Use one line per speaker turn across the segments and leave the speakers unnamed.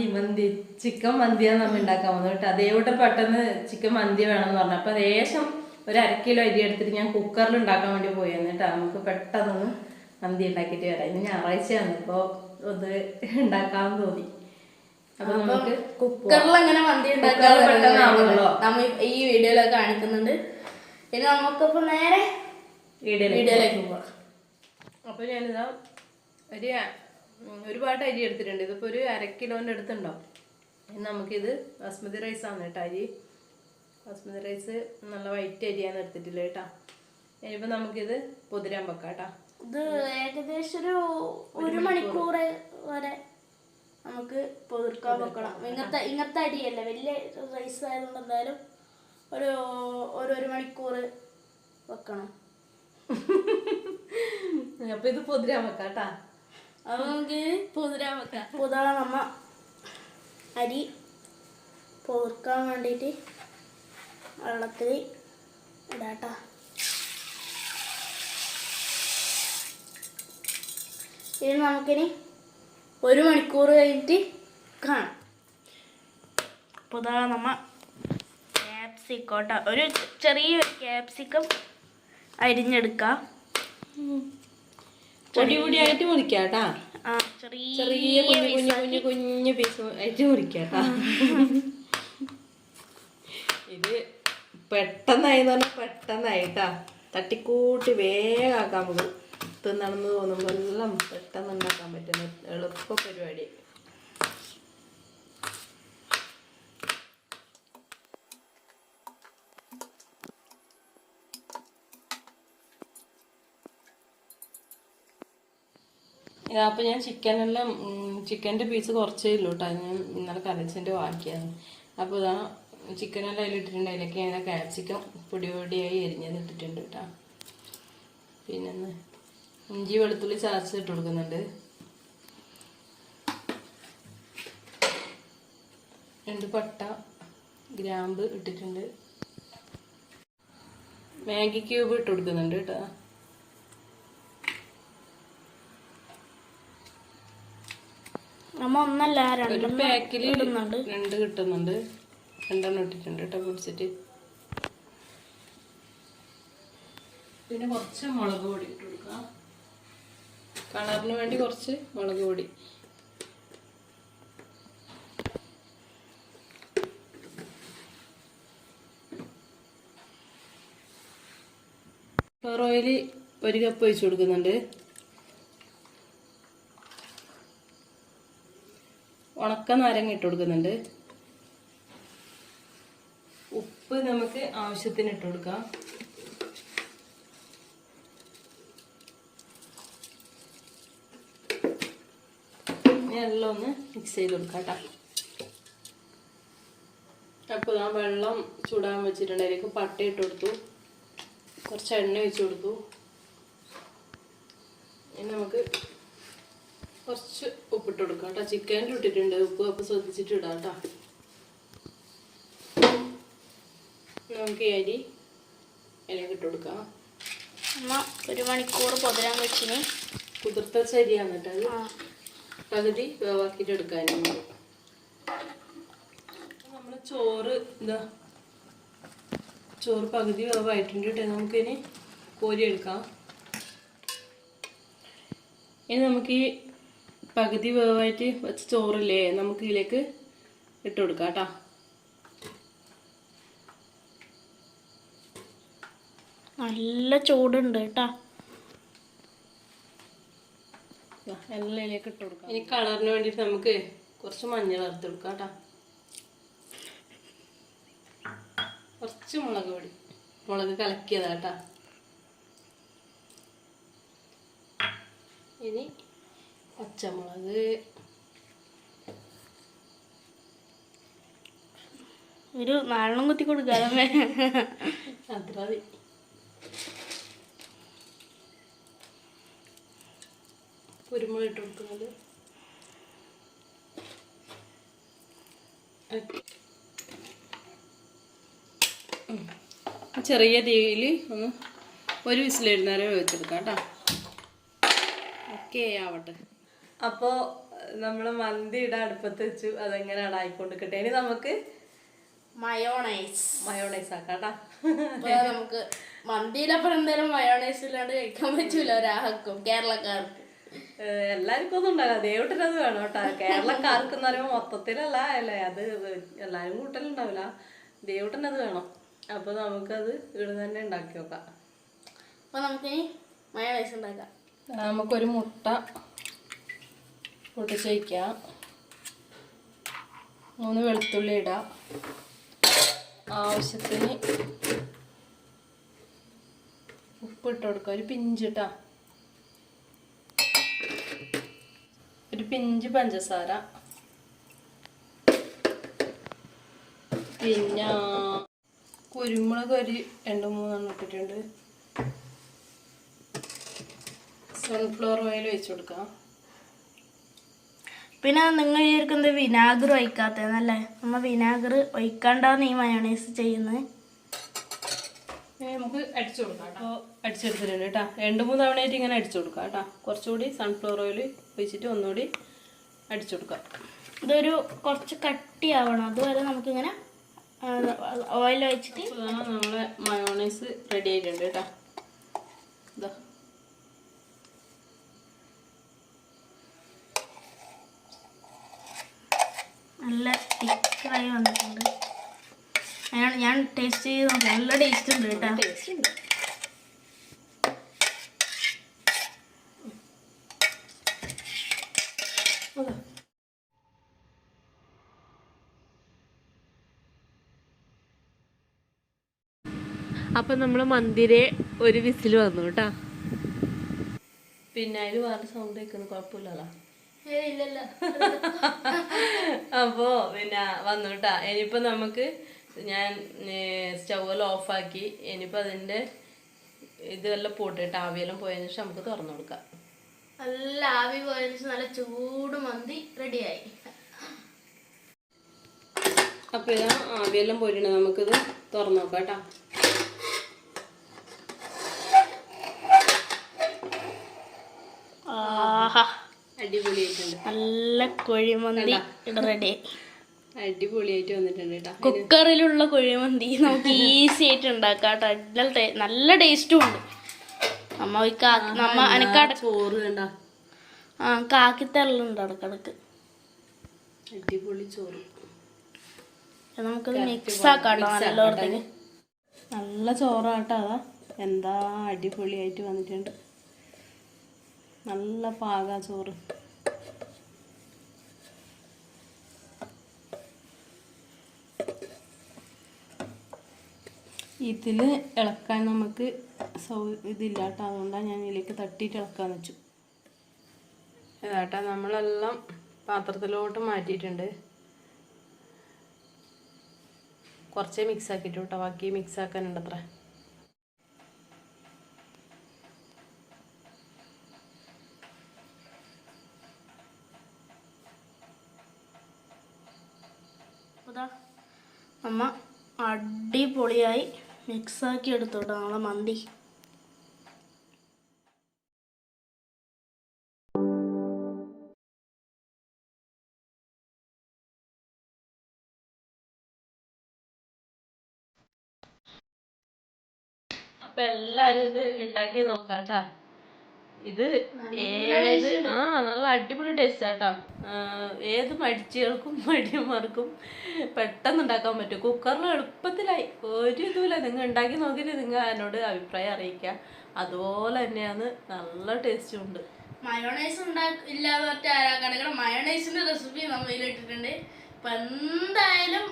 മന്തി മന്തി. Chicken മന്തിയാണ് നമ്മൾ ഉണ്ടാക്കാൻ പോകുന്നത് കേട്ടോ. അതേകൂട്ട് പെട്ടെന്ന് ചിക്കൻ മന്തി വേണമെന്ന് പറഞ്ഞു. അപ്പോൾ ലേശം ഒരു അര കിലോ അരി എടുത്തിട്ട് ഞാൻ കുക്കറിൽ ഉണ്ടാക്കാൻ വേണ്ടി പോയിരുന്നു കേട്ടോ. നമുക്ക് പെട്ടെന്ന് മന്തി ഉണ്ടാക്കിയിട്ട് വരാം. ഇനി ഞായറാഴ്ചയാണ്. ഇപ്പോൾ ഇത് ഉണ്ടാക്കാമെന്ന് തോന്നി. അപ്പൊ നമുക്ക്
കുക്കറിൽ അങ്ങനെ മന്തി
ഉണ്ടാക്കാറുണ്ടല്ലോ.
നമ്മൾ ഈ വീഡിയോയിലൊക്കെ കാണിക്കുന്നുണ്ട്. ഇനി നമുക്കിപ്പോൾ നേരെ
വീഡിയോയിലേക്ക്
പോവാം.
അപ്പോൾ ഞാനിതാ ഒരു ഒരുപാട് അരി എടുത്തിട്ടുണ്ട്. ഇതിപ്പോൾ ഒരു അര കിലോന്റെ അടുത്തുണ്ടാവും. ഇനി നമുക്കിത് ബസ്മതി റൈസാണ് കേട്ടോ അരി. ബസ്മതി റൈസ് നല്ല വൈറ്റ് അരിയാണ് എടുത്തിട്ടില്ല കേട്ടോ. ഇനിയിപ്പോൾ നമുക്കിത് പൊതിരാൻ വെക്കാം കേട്ടോ.
ഇത് ഏകദേശം ഒരു ഒരു മണിക്കൂർ. വരെ നമുക്ക് പൊതിർക്കാൻ വെക്കണം. ഇങ്ങനത്തെ ഇങ്ങനത്തെ അരിയല്ല? വലിയ റൈസ് ആയതുകൊണ്ട് എന്തായാലും ഒരു ഒരു ഒരു മണിക്കൂർ വെക്കണം.
അപ്പൊ ഇത് പൊതിരാൻ വെക്കാം കേട്ടോ.
അപ്പൊ നമുക്ക് പൊതിരാൻ വെക്കാം. അരി പോർക്കാൻ വേണ്ടിയിട്ട് വെള്ളത്തിൽ ഇടാട്ടാ. ഇനി നമുക്കിനി ഒരു മണിക്കൂർ കഴിഞ്ഞിട്ട് കാണാം. പൊതുവെ നമ്മ ക്യാപ്സിക്കോട്ട ഒരു ചെറിയ ക്യാപ്സിക്കം അരിഞ്ഞെടുക്കാം.
പൊടി പൊടിയായിട്ട് മുറിക്കാം കേട്ടോ
ചെറിയ
കുഞ്ഞു കുഞ്ഞു കുഞ്ഞു കുഞ്ഞു പീസ് ആയിട്ട് മുറിക്കാം കേട്ടോ ഇത് പെട്ടെന്നായി എന്ന് പറഞ്ഞാൽ പെട്ടെന്നായിട്ടാ. തട്ടിക്കൂട്ടി വേഗം ആക്കാൻ നമുക്ക് തിന്നണമെന്ന് തോന്നുമ്പോൾ എല്ലാം പെട്ടെന്ന് ഉണ്ടാക്കാൻ പറ്റുന്ന എളുപ്പ പരിപാടി. അപ്പോൾ ഞാൻ ചിക്കനെല്ലാം ചിക്കന്റെ പീസ് കുറച്ചേ ഉള്ളൂ കേട്ടോ ഞാൻ ഇന്നലെ കരച്ചിന്റെ ബാക്കിയാണ്. അപ്പോൾ ഇതാ ചിക്കനെല്ലാം അതിലിട്ടിട്ടുണ്ട്. അതിലേക്ക് ഞാൻ കാപ്സിക്കം പൊടി പൊടിയായി എരിഞ്ഞത് ഇട്ടിട്ടുണ്ട് കേട്ടോ പിന്നെ ഇഞ്ചി വെളുത്തുള്ളി ചാർച്ച് ഇട്ട് കൊടുക്കുന്നുണ്ട്. രണ്ട് പട്ട ഗ്രാമ്പ് ഇട്ടിട്ടുണ്ട്. മാഗി ക്യൂബ് ഇട്ട് കൊടുക്കുന്നുണ്ട് കേട്ടോ.
നമ്മ ഒന്നല്ല
ഒരു പാക്കിൽ
ഇടുന്നുണ്ട്.
രണ്ട് കിട്ടുന്നുണ്ട്. രണ്ടെണ്ണം ഇട്ടിട്ടുണ്ട് കേട്ടോ പൊടിച്ചിട്ട്. പിന്നെ കുറച്ച് മുളക് പൊടി ഇട്ട് കൊടുക്കാം. കളറിന് വേണ്ടി കുറച്ച് മുളക് പൊടി. ഫ്ലവർ ഓയിൽ ഒരു കപ്പ് ഒഴിച്ചു കൊടുക്കുന്നുണ്ട്. ഉണക്ക നാരങ്ങ ഇട്ട് കൊടുക്കുന്നുണ്ട്. ഉപ്പ് നമുക്ക് ആവശ്യത്തിന് ഇട്ട് കൊടുക്കാം. എല്ലാം ഒന്ന് മിക്സ് ചെയ്ത് കൊടുക്കാം കേട്ടോ. അപ്പോൾ ഞാൻ വെള്ളം ചൂടാൻ വെച്ചിട്ടുണ്ട്. അതിലേക്ക് പട്ട ഇട്ട് കൊടുത്തു. കുറച്ച് എണ്ണ വെച്ച് കൊടുത്തു. ഇനി നമുക്ക് കുറച്ച് ഉപ്പിട്ട് കൊടുക്കാം കേട്ടോ. ചിക്കനിൽ ഇട്ടിട്ടുണ്ട്. ഉപ്പ് അപ്പം ശ്രദ്ധിച്ചിട്ട് ഇടാം കേട്ടോ. നമുക്ക് ഈ അരി അതിലേക്ക് ഇട്ട് കൊടുക്കാം.
അമ്മ ഒരു മണിക്കൂർ പൊതിരാൻ വെച്ചിന്.
കുതിർത്ത ചരിയാണ് കേട്ടോ അത്. പകുതി വേവാക്കിയിട്ട് എടുക്കാൻ നമ്മൾ ചോറ് എന്താ ചോറ് പകുതി വേവായിട്ടുണ്ട് കേട്ടോ. നമുക്കിനി കോരി എടുക്കാം. ഇനി നമുക്ക് ഈ പകുതി വേവായിട്ട് വെച്ച ചോറില്ലേ നമുക്ക് ഇതിലേക്ക് ഇട്ട് കൊടുക്കാം കേട്ടോ.
നല്ല ചൂടുണ്ട് കേട്ടാ.
എല്ലാം ഇതിലേക്ക് ഇട്ട് കൊടുക്കാം. ഇനി കളറിന് വേണ്ടിയിട്ട് നമുക്ക് കുറച്ച് മഞ്ഞൾ ചേർത്ത് കൊടുക്കാം കേട്ടോ. കുറച്ച് മുളക് പൊടി. മുളക് കലക്കിയതാ കേട്ടോ ഇനി പച്ചമുളക്.
ഒരു നാലെണ്ണം കുത്തി കൊടുക്കാതെ
അത്ര മതി. കുരുമുളക് ഇട്ട് കൊടുക്കുന്നത്. ചെറിയ തീയിൽ ഒന്ന് ഒരു വിസിലിരുന്നേരം വേവിച്ചെടുക്കാം കേട്ടോ. ഓക്കെ ആവട്ടെ. അപ്പോൾ നമ്മൾ മന്തിയുടെ അടുപ്പത്ത് വെച്ചു. അതെങ്ങനെയാണ് കിട്ടെ ഇനി നമുക്ക്
മയോണൈസ്
മയോണൈസ് ആക്കാട്ടാ.
അപ്പൊ നമുക്ക് മന്തിയിലപ്പുറം എന്തായാലും മയോണൈസ് ഇല്ലാണ്ട് കഴിക്കാൻ പറ്റൂല ഒരാൾക്കും കേരളക്കാർക്ക്.
എല്ലാവർക്കും ഒന്നും ഉണ്ടാകാം അത് വേണം കേട്ടോ. കേരളക്കാർക്ക് എന്ന് പറയുമ്പോൾ മൊത്തത്തിലല്ല അല്ലേ? അത് എല്ലാവരും കൂട്ടലുണ്ടാവില്ല അത് വേണം. അപ്പൊ നമുക്കത് ഇവിടെ തന്നെ ഉണ്ടാക്കി നോക്കാം.
അപ്പൊ നമുക്കിനി മയോണൈസ് ഉണ്ടാക്കാം.
നമുക്കൊരു മുട്ട. പൊട്ടിച്ച് വയ്ക്കാം മൂന്ന് വെളുത്തുള്ളി ഇടാം. ആവശ്യത്തിന് ഉപ്പ് ഇട്ട് കൊടുക്കുക ഒരു പിഞ്ചിട്ടാ ഒരു പിഞ്ച് പഞ്ചസാര. പിന്നെ കുരുമുളക് ഒരു രണ്ട് മൂന്നെണ്ണം ഇട്ടിട്ടുണ്ട്. സൺഫ്ലവർ ഓയിൽ ഒഴിച്ചു കൊടുക്കാം.
പിന്നെ നിങ്ങൾ വിചാരിക്കുന്നത് വിനാഗിർ ഒഴിക്കാത്തതെന്നല്ലേ? നമ്മൾ വിനാഗർ ഒഴിക്കാണ്ടാണ് ഈ മയോണൈസ് ചെയ്യുന്നത്
നമുക്ക് അടിച്ചു കൊടുക്കാം കേട്ടോ. അടിച്ചെടുത്തിട്ടുണ്ട് കേട്ടോ. രണ്ട് മൂന്ന് തവണയായിട്ട് ഇങ്ങനെ അടിച്ചു കൊടുക്കാം കേട്ടോ. കുറച്ചുകൂടി സൺഫ്ലവർ ഓയിൽ ഒഴിച്ചിട്ട് ഒന്നുകൂടി അടിച്ചു കൊടുക്കാം.
ഇതൊരു കുറച്ച് കട്ടിയാവണം. അതുവരെ നമുക്കിങ്ങനെ ഓയിൽ ഒഴിച്ചിട്ട്
നമ്മളെ മയോണൈസ് റെഡി ആയിട്ടുണ്ട് കേട്ടോ. ഇതാ.
നല്ല തിക്കായി വന്നിട്ടുണ്ട്. അതാണ് ഞാൻ ടേസ്റ്റ് ചെയ്ത് നോക്കി. നല്ല ടേസ്റ്റ് ഉണ്ട് കേട്ടോ.
അപ്പൊ മന്തിരെ നമ്മൾ മന്ദിരെ ഒരു വിസിൽ വന്നു കേട്ടോ.
പിന്നെ അതിൽ വേറെ സൗണ്ട് കേൾക്കുന്നു കുഴപ്പമില്ലല്ലോ. അപ്പോ പിന്നെ വന്നുട്ടാ. ഇനിയിപ്പോ നമുക്ക് ഞാൻ സ്റ്റൗവെല്ലാം ഓഫാക്കി. ഇനിയിപ്പോ അതിന്റെ ഇതെല്ലാം പോട്ടിട്ട് ആവിയെല്ലാം പോയതിനു ശേഷം നമുക്ക് തുറന്നു കൊടുക്കാം.
നല്ല ആവി പോയതിനു ശേഷം നല്ല ചൂട് മന്തി റെഡിയായി.
അപ്പൊ ഇതാ ആവിയെല്ലാം പോയിട്ടുണ്ട്. നമുക്കിത് തുറന്നു നോക്കാം കേട്ടാ. അടിപൊളിയായിട്ടുണ്ട്.
നല്ല കുഴിമന്തി റെഡി
അടിപൊളിയായിട്ട് വന്നിട്ടുണ്ട് കേട്ടാ
കുക്കറിലുള്ള കുഴിമന്തി നമുക്ക് ഈസി ആയിട്ട് ഉണ്ടാക്കാം കേട്ടോ നല്ല ടേസ്റ്റും ഉണ്ട്. നമ്മ നമ്മ അനക്കാട
ചോറ് വേണ്ട.
ആ കാക്കിത്തരലുണ്ട് ഇടക്കിടക്ക്.
അടിപൊളി ചോറ്.
നമുക്കത് മിക്സ് ആക്കാം
നല്ല ചോറാട്ടോ അതാ. എന്താ അടിപൊളിയായിട്ട് വന്നിട്ടുണ്ട്. നല്ല പാകാ ചോറ്. ഇതിൽ ഇളക്കാൻ നമുക്ക് സൗ ഇതില്ല കേട്ടോ അതുകൊണ്ടാണ് ഞാൻ ഇതിലേക്ക് തട്ടിയിട്ട് ഇളക്കാൻ വെച്ചു. ഇതാട്ടാ നമ്മളെല്ലാം പാത്രത്തിലോട്ട് മാറ്റിയിട്ടുണ്ട്. കുറച്ചേ മിക്സ് ആക്കിയിട്ട് കേട്ടോ ബാക്കി മിക്സ് ആക്കാനുണ്ട് അത്ര
അമ്മ അടിപൊളിയായി മിക്സ് ആക്കി എടുത്തു കേട്ടോ നമ്മളെ മന്തി
അപ്പൊ എല്ലാരും ഇത് ഉണ്ടാക്കി നോക്കാം. ഇത് ഏത്? ആ നല്ല അടിപൊളി ടേസ്റ്റ് ആട്ടോ. ഏത് മടിച്ചുകൾക്കും മടിയന്മാർക്കും പെട്ടെന്ന് ഉണ്ടാക്കാൻ പറ്റും. കുക്കറിൽ എളുപ്പത്തിലായി. ഒരു ഇതുമില്ല. നിങ്ങൾ ഉണ്ടാക്കി നോക്കിയിട്ട് നിങ്ങൾ എന്നോട് അഭിപ്രായം അറിയിക്കുക. അതുപോലെ തന്നെയാണ് നല്ല ടേസ്റ്റും ഉണ്ട്.
മയോണൈസ് ഇല്ലാതെ മയോണൈസിന്റെ റെസിപ്പി നമ്മൾ ഇട്ടിട്ടുണ്ട് അപ്പൊ എന്തായാലും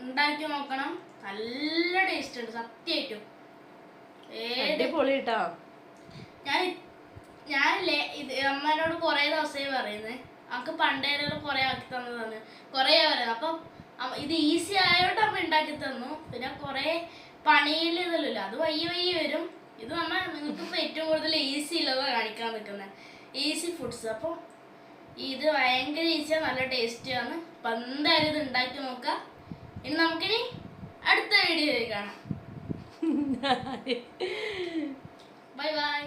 ഉണ്ടാക്കി നോക്കണം. നല്ല ടേസ്റ്റ് ഉണ്ട്. സത്യമായിട്ടും ഏത്? ഞാൻ അമ്മേനോട് കുറേ ദിവസമായി പറയുന്നത് നമുക്ക് പണ്ടേ കുറേ ആക്കി തന്നതാണ്. കുറേ പറയുന്നത് അപ്പം ഇത് ഈസി ആയതുകൊണ്ട് അമ്മ ഉണ്ടാക്കി തന്നു. പിന്നെ കുറേ പണിയിൽ ഇതല്ലോ അത് വയ്യ വയ്യ വരും. ഇത് നമ്മൾ നിങ്ങൾക്ക് ഇപ്പൊ ഏറ്റവും കൂടുതൽ ഈസി ഉള്ളത് കാണിക്കാൻ നിൽക്കുന്നത് ഈസി ഫുഡ്സ് അപ്പം ഇത് ഭയങ്കര ഈസിയാണ് നല്ല ടേസ്റ്റിയാണ് അപ്പം എന്തായാലും ഇത് ഉണ്ടാക്കി നോക്കാം. ഇനി നമുക്കിനി അടുത്ത വീഡിയോയിൽ കാണാം. Bye bye